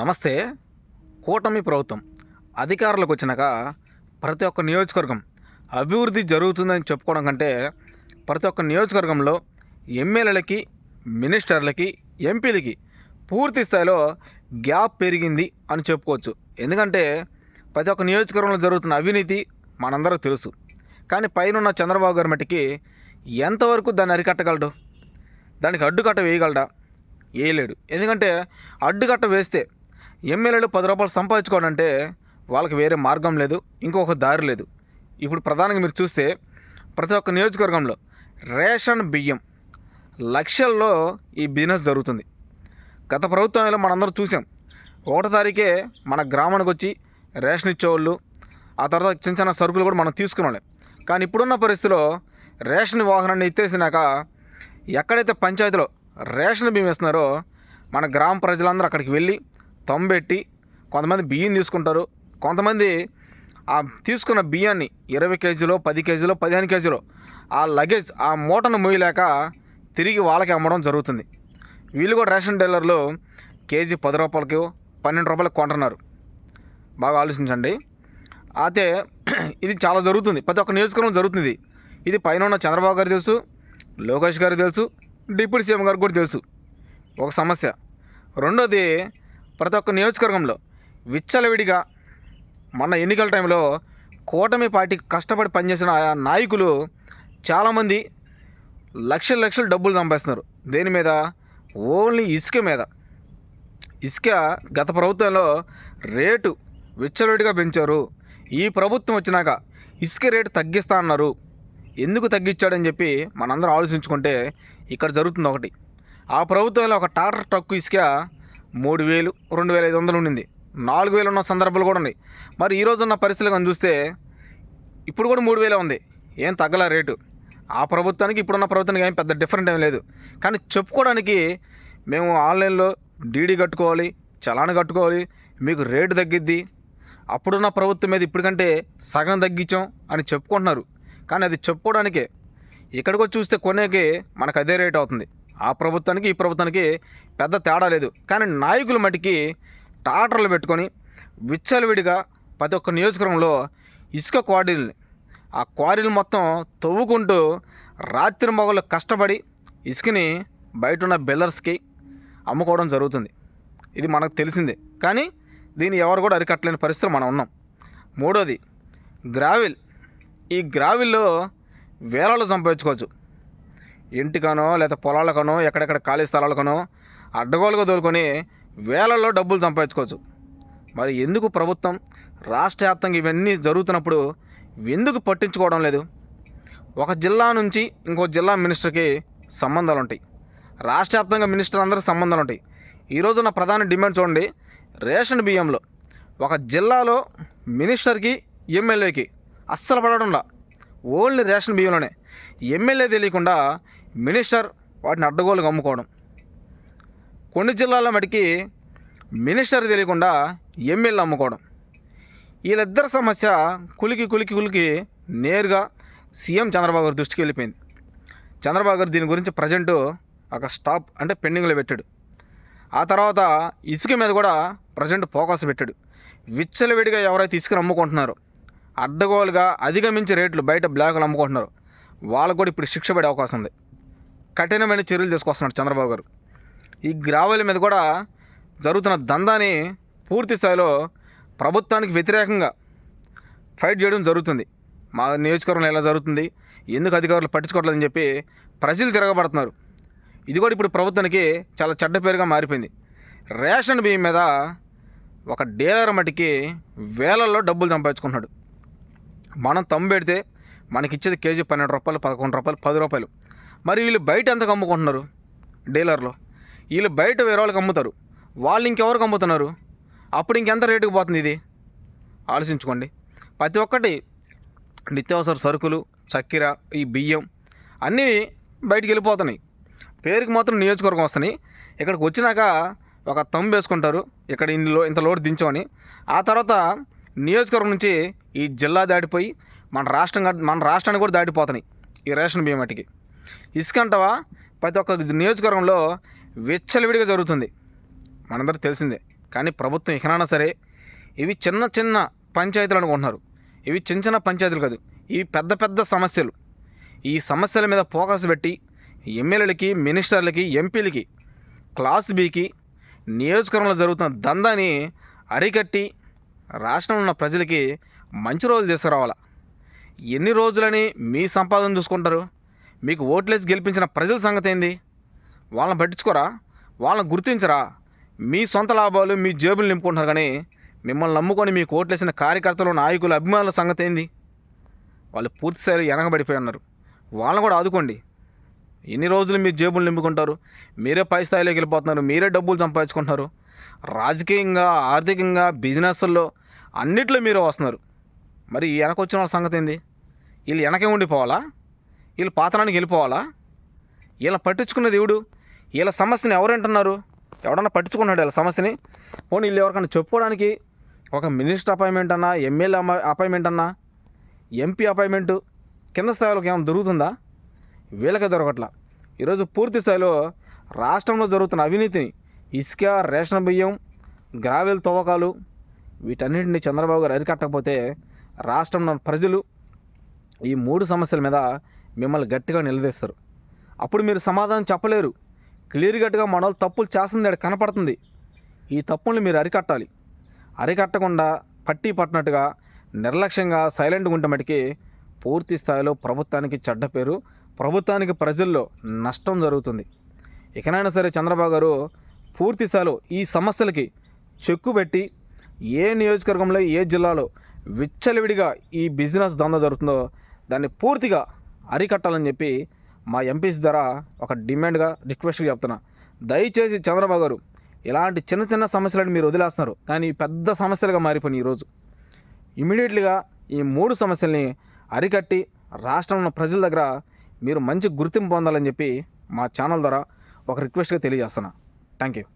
నమస్తే. కూటమి ప్రభుత్వం అధికారులకు వచ్చినాక ప్రతి ఒక్క నియోజకవర్గం అభివృద్ధి జరుగుతుందని చెప్పుకోవడం కంటే ప్రతి ఒక్క నియోజకవర్గంలో ఎమ్మెల్యేలకి మినిస్టర్లకి ఎంపీలకి పూర్తి స్థాయిలో గ్యాప్ పెరిగింది అని చెప్పుకోవచ్చు. ఎందుకంటే ప్రతి ఒక్క నియోజకవర్గంలో జరుగుతున్న అవినీతి మనందరూ తెలుసు. కానీ పైన ఉన్న చంద్రబాబు గారి మట్టికి ఎంతవరకు దాన్ని అరికట్టగలడు? దానికి అడ్డుకట్ట వేయగలడా? వేయలేడు. ఎందుకంటే అడ్డుకట్ట వేస్తే ఎమ్మెల్యేలు పది రూపాయలు సంపాదించుకోవాలంటే వాళ్ళకి వేరే మార్గం లేదు ఇంకొక దారి లేదు. ఇప్పుడు ప్రధానంగా మీరు చూస్తే ప్రతి ఒక్క నియోజకవర్గంలో రేషన్ బియ్యం లక్షల్లో ఈ బిజినెస్ జరుగుతుంది. గత ప్రభుత్వంలో మనందరం చూసాం. ఒకటో తారీఖే మన గ్రామానికి వచ్చి రేషన్ ఇచ్చేవాళ్ళు ఆ తర్వాత చిన్న చిన్న సరుకులు కూడా మనం తీసుకునేవాళ్ళం. కానీ ఇప్పుడున్న పరిస్థితిలో రేషన్ వాహనాన్ని ఎత్తేసినాక ఎక్కడైతే పంచాయతీలో రేషన్ బియ్యం ఇస్తున్నారో మన గ్రామ ప్రజలందరూ అక్కడికి వెళ్ళి తొంబెట్టి కొంతమంది బియ్యం తీసుకుంటారు. కొంతమంది ఆ తీసుకున్న బియ్యాన్ని ఇరవై కేజీలో పది కేజీలో పదిహేను కేజీలో ఆ లగేజ్ ఆ మూటను మోయలేక తిరిగి వాళ్ళకి అమ్మడం జరుగుతుంది. వీళ్ళు కూడా రేషన్ డీలర్లు కేజీ పది రూపాయలకి పన్నెండు రూపాయలకి కొంటున్నారు. బాగా ఆలోచించండి. అయితే ఇది చాలా జరుగుతుంది. ప్రతి ఒక్క నియోజకవర్గం జరుగుతుంది ఇది. పైన ఉన్న చంద్రబాబు గారు తెలుసు లోకేష్ గారు తెలుసు డిప్యూటీ సీఎం గారు కూడా తెలుసు. ఒక సమస్య. రెండోది ప్రతి ఒక్క నియోజకవర్గంలో విచ్చలవిడిగా మొన్న ఎన్నికల టైంలో కూటమి పార్టీకి కష్టపడి పనిచేసిన నాయకులు చాలామంది లక్షల లక్షలు డబ్బులు సంపాదిస్తున్నారు. దేని మీద? ఓన్లీ ఇసుక మీద. ఇసుక గత ప్రభుత్వంలో రేటు విచ్చలవిడిగా పెంచారు. ఈ ప్రభుత్వం వచ్చినాక ఇసుక రేటు తగ్గిస్తా అన్నారు. ఎందుకు తగ్గించాడని చెప్పి మనందరం ఆలోచించుకుంటే ఇక్కడ జరుగుతుంది ఒకటి. ఆ ప్రభుత్వంలో ఒక టాటర్ ట్రక్కు ఇసుక మూడు వేలు రెండు వేల ఐదు వందలు ఉండింది. నాలుగు వేలు ఉన్న సందర్భాలు కూడా ఉన్నాయి. మరి ఈరోజు ఉన్న పరిస్థితులు కానీ చూస్తే ఇప్పుడు కూడా మూడు వేలే ఉంది. ఏం తగ్గల రేటు. ఆ ప్రభుత్వానికి ఇప్పుడున్న ప్రభుత్వానికి ఏం పెద్ద డిఫరెంట్ ఏం లేదు. కానీ చెప్పుకోవడానికి మేము ఆన్లైన్లో డీడీ కట్టుకోవాలి చలాన్ కట్టుకోవాలి మీకు రేటు తగ్గిద్ది. అప్పుడున్న ప్రభుత్వం మీద ఇప్పటికంటే సగం తగ్గించాం అని చెప్పుకుంటున్నారు. కానీ అది చెప్పుకోవడానికే ఇక్కడికి వచ్చి చూస్తే కొనేకి మనకు అదే రేట్ అవుతుంది. ఆ ప్రభుత్వానికి ఈ ప్రభుత్వానికి పెద్ద తేడా లేదు. కానీ నాయకులు మటుకి టాటర్లు పెట్టుకొని విచ్చలవిడిగా ప్రతి ఒక్క నియోజకవర్గంలో ఇసుక క్వారీలని ఆ క్వారీలు మొత్తం తవ్వుకుంటూ రాత్రి మొగలు కష్టపడి ఇసుకని బయట ఉన్న బిల్లర్స్కి అమ్ముకోవడం జరుగుతుంది. ఇది మనకు తెలిసిందే. కానీ దీన్ని ఎవరు కూడా అరికట్టలేని పరిస్థితులు మనం ఉన్నాం. మూడోది గ్రావిల్. ఈ గ్రావిల్లో వేలలో సంపాదించుకోవచ్చు. ఇంటికనో లేదా పొలాలకనో ఎక్కడెక్కడ ఖాళీ స్థలాలకనో అడ్డగోలుగా దోలుకొని వేలల్లో డబ్బులు సంపాదించుకోవచ్చు. మరి ఎందుకు ప్రభుత్వం రాష్ట్ర వ్యాప్తంగా ఇవన్నీ జరుగుతున్నప్పుడు ఎందుకు పట్టించుకోవడం లేదు? ఒక జిల్లా నుంచి ఇంకో జిల్లా మినిస్టర్కి సంబంధాలు ఉంటాయి రాష్ట్ర వ్యాప్తంగా మినిస్టర్ అందరికి సంబంధాలు ఉంటాయి ఈరోజు నా ప్రధాన డిమాండ్ చూడండి. రేషన్ బియ్యంలో ఒక జిల్లాలో మినిస్టర్కి ఎమ్మెల్యేకి అస్సలు పడడంలా. ఓన్లీ రేషన్ బియ్యంలోనే. ఎమ్మెల్యే తెలియకుండా మినిస్టర్ వాటిని అడ్డగోలుగా అమ్ముకోవడం కొన్ని జిల్లాల మటుకి మినిస్టర్ తెలియకుండా ఎమ్మెల్యే అమ్ముకోవడం వీళ్ళిద్దరి సమస్య కులికి కులికి కులికి నేరుగా సీఎం చంద్రబాబు గారి దృష్టికి వెళ్ళిపోయింది. చంద్రబాబు గారు దీని గురించి ప్రజెంట్ ఒక స్టాప్ అంటే పెండింగ్లో పెట్టాడు. ఆ తర్వాత ఇసుక మీద కూడా ప్రజెంట్ ఫోకస్ పెట్టాడు. విచ్చలవిడిగా ఎవరైతే ఇసుకను అమ్ముకుంటున్నారో అడ్డగోలుగా అధిగమించి రేట్లు బయట బ్లాకులు అమ్ముకుంటున్నారు వాళ్ళకు కూడా ఇప్పుడు శిక్ష పడే అవకాశం ఉంది. కఠినమైన చర్యలు తీసుకొస్తున్నాడు చంద్రబాబు గారు. ఈ గ్రావెల మీద కూడా జరుగుతున్న దందాని పూర్తి స్థాయిలో ప్రభుత్వానికి వ్యతిరేకంగా ఫైట్ చేయడం జరుగుతుంది. మా నియోజకవర్గంలో ఎలా జరుగుతుంది? ఎందుకు అధికారులు పట్టించుకోవట్లేదని చెప్పి ప్రజలు తిరగబడుతున్నారు. ఇది కూడా ఇప్పుడు ప్రభుత్వానికి చాలా చెడ్డ పేరుగా మారిపోయింది. రేషన్ బియ్యం మీద ఒక డీలర్ మటుకి వేలల్లో డబ్బులు సంపాదించుకుంటున్నాడు. మనం తమ్ము పెడితే మనకిచ్చేది కేజీ పన్నెండు రూపాయలు పదకొండు రూపాయలు పది రూపాయలు. మరి వీళ్ళు బయట ఎంతకు అమ్ముకుంటున్నారు డీలర్లో? వీళ్ళు బయట వేరే వాళ్ళకి అమ్ముతారు వాళ్ళు ఇంకెవరికి అమ్ముతున్నారు అప్పుడు ఇంకెంత రేటుకు పోతుంది ఇది? ఆలోచించుకోండి. ప్రతి ఒక్కటి నిత్యావసర సరుకులు చక్కెర ఈ బియ్యం అన్నీ బయటికి వెళ్ళిపోతున్నాయి. పేరుకి మాత్రం నియోజకవర్గం వస్తున్నాయి. ఇక్కడికి వచ్చినాక ఒక తమ్ము వేసుకుంటారు. ఇక్కడ ఇందులో ఇంత లోడ్ దించమని. ఆ తర్వాత నియోజకవర్గం నుంచి ఈ జిల్లా దాటిపోయి మన రాష్ట్రం మన రాష్ట్రాన్ని కూడా దాటిపోతున్నాయి ఈ రేషన్ బియ్యం మట్టికి. ఇసుక అంటావా? ప్రతి ఒక్క నియోజకవర్గంలో విచ్చలవిడిగా జరుగుతుంది. మనందరికి తెలిసిందే. కానీ ప్రభుత్వం ఇకనైనా సరే ఇవి చిన్న చిన్న పంచాయతీలు అనుకుంటున్నారు. ఇవి చిన్న చిన్న పంచాయతీలు కాదు. ఇవి పెద్ద పెద్ద సమస్యలు. ఈ సమస్యల మీద ఫోకస్ పెట్టి ఎమ్మెల్యేలకి మినిస్టర్లకి ఎంపీలకి క్లాస్ బీకి నియోజకవర్గంలో జరుగుతున్న దందాని అరికట్టి రాష్ట్రంలో ఉన్న ప్రజలకి మంచి రోజులు తీసుకురావాలా? ఎన్ని రోజులని మీ సంపాదన చూసుకుంటారు? మీకు ఓట్లేసి గెలిపించిన ప్రజల సంగతి ఏంది? వాళ్ళని పట్టించుకోరా? వాళ్ళని గుర్తించరా? మీ సొంత లాభాలు మీ జేబులు నింపుకుంటున్నారు కానీ మిమ్మల్ని నమ్ముకొని మీకు ఓట్లేసిన కార్యకర్తలు నాయకులు అభిమానుల సంగతి ఏంది? వాళ్ళు పూర్తి స్థాయిలో వెనకబడిపోయి ఉన్నారు. వాళ్ళని కూడా ఆదుకోండి. ఎన్ని రోజులు మీ జేబులు నింపుకుంటారు? మీరే పై స్థాయిలోకి వెళ్ళిపోతున్నారు. మీరే డబ్బులు సంపాదించుకుంటున్నారు. రాజకీయంగా ఆర్థికంగా బిజినెస్ల్లో అన్నిట్లో మీరు వస్తున్నారు. మరి వెనకొచ్చిన వెనక వచ్చిన వాళ్ళ సంగతి ఏంది? వీళ్ళు వెనకే ఉండిపోవాలా? వీళ్ళు పాతనానికి వెళ్ళిపోవాలా? వీళ్ళ పట్టించుకున్న దేవుడు వీళ్ళ సమస్యని ఎవరంటున్నారు? ఎవడన్నా పట్టించుకున్నాడు వీళ్ళ సమస్యని? పోనీ వీళ్ళు ఎవరికైనా చెప్పుకోవడానికి ఒక మినిస్టర్ అపాయింట్మెంట్ అన్నా ఎమ్మెల్యే అపాయింట్మెంట్ అన్నా ఎంపీ అపాయింట్మెంటు కింద స్థాయిలోకి ఏమైనా దొరుకుతుందా? వీళ్ళకే దొరకట్లా. ఈరోజు పూర్తి స్థాయిలో రాష్ట్రంలో జరుగుతున్న అవినీతిని ఇసుక రేషన్ బియ్యం గ్రావెల్ తవ్వకాలు వీటన్నింటిని చంద్రబాబు గారు అరికట్టకపోతే రాష్ట్రంలో ప్రజలు ఈ మూడు సమస్యల మీద మిమ్మల్ని గట్టిగా నిలదీస్తారు. అప్పుడు మీరు సమాధానం చెప్పలేరు. క్లియర్ కట్గా మన వాళ్ళు తప్పులు చేస్తుంది అక్కడ కనపడుతుంది. ఈ తప్పుల్ని మీరు అరికట్టాలి. అరికట్టకుండా పట్టి పట్టినట్టుగా నిర్లక్ష్యంగా సైలెంట్గా ఉంటే మటుకి పూర్తి స్థాయిలో ప్రభుత్వానికి చెడ్డ పేరు ప్రభుత్వానికి ప్రజల్లో నష్టం జరుగుతుంది. ఇకనైనా సరే చంద్రబాబు గారు పూర్తి స్థాయిలో ఈ సమస్యలకి చెక్కు పెట్టి ఏ నియోజకవర్గంలో ఏ జిల్లాలో విచ్చలవిడిగా ఈ బిజినెస్ దందా జరుగుతుందో దాన్ని పూర్తిగా అరికట్టాలని చెప్పి మా ఎంపీస్ ద్వారా ఒక డిమాండ్గా రిక్వెస్ట్గా చెప్తున్నా. దయచేసి చంద్రబాబు గారు ఇలాంటి చిన్న చిన్న సమస్యలను మీరు వదిలేస్తున్నారు. కానీ పెద్ద సమస్యలుగా మారిపోయినాయి ఈరోజు ఇమీడియట్లీగా ఈ మూడు సమస్యల్ని అరికట్టి రాష్ట్రంలో ఉన్న ప్రజల దగ్గర మీరు మంచి గుర్తింపు పొందాలని చెప్పి మా ఛానల్ ద్వారా ఒక రిక్వెస్ట్గా తెలియజేస్తున్నా. Thank you